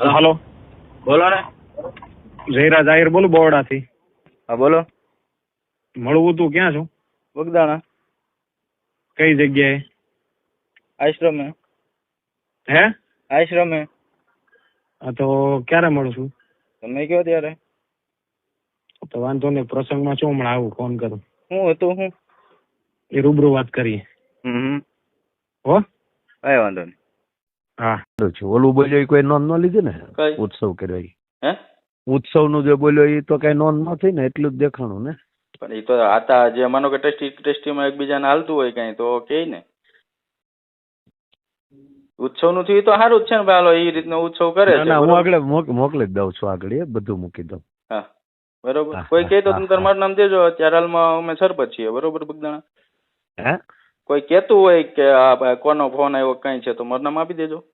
Hello. બોલો ને. જયરાજ આહિર બોલું બરોડાથી. હા બોલો. મળવું તું ક્યાં છું? બગદાણા. કઈ જગ્યાએ? આશ્રમે. હે? આશ્રમે. હા તો ક્યારે મળું છું? તમે કયો ત્યારે? તો વાંધો નહીં પ્રસંગમાં છું હમણાં આવું ફોન કરું. હું હતું હું. એ રૂબરૂ વાત કરીએ. હમ. હો? કઈ વાંધો નહીં. હા. છે. ઓલું બોલ્યો એ કોઈ નોંધ ન લીધી ને? કઈ? ઉત્સવ કર્યો હે? ઉત્સવનું જે બોલ્યો એ તો કઈ નોંધ ન થઈ ને એટલું જ દેખાણું ને? પણ એ તો આતા જે માનો કે ટેસ્ટી ટેસ્ટીમાં એકબીજાને હાલતું હોય કઈ તો કે ને? ઉત્સવનું થયું તો સારું જ છે ને ભાઈ. હાલો એ રીતનો ઉત્સવ કરે ના છે ના હું બરોબર? આગળ મોક- મોકલી જ દઉં છું આગળ એ બધું મૂકી દઉં. હા. બરોબર? હા, કોઈ કહે તો હા, તમે હા. મારું નામ દેજો અત્યારે હાલમાં અમે સરપંચ છીએ બરોબર બગદાણા? હે? કોઈ કહેતું હોય કે આ કોનો ફોન આવ્યો, કઈ છે, તો મારું નામ આપી દેજો.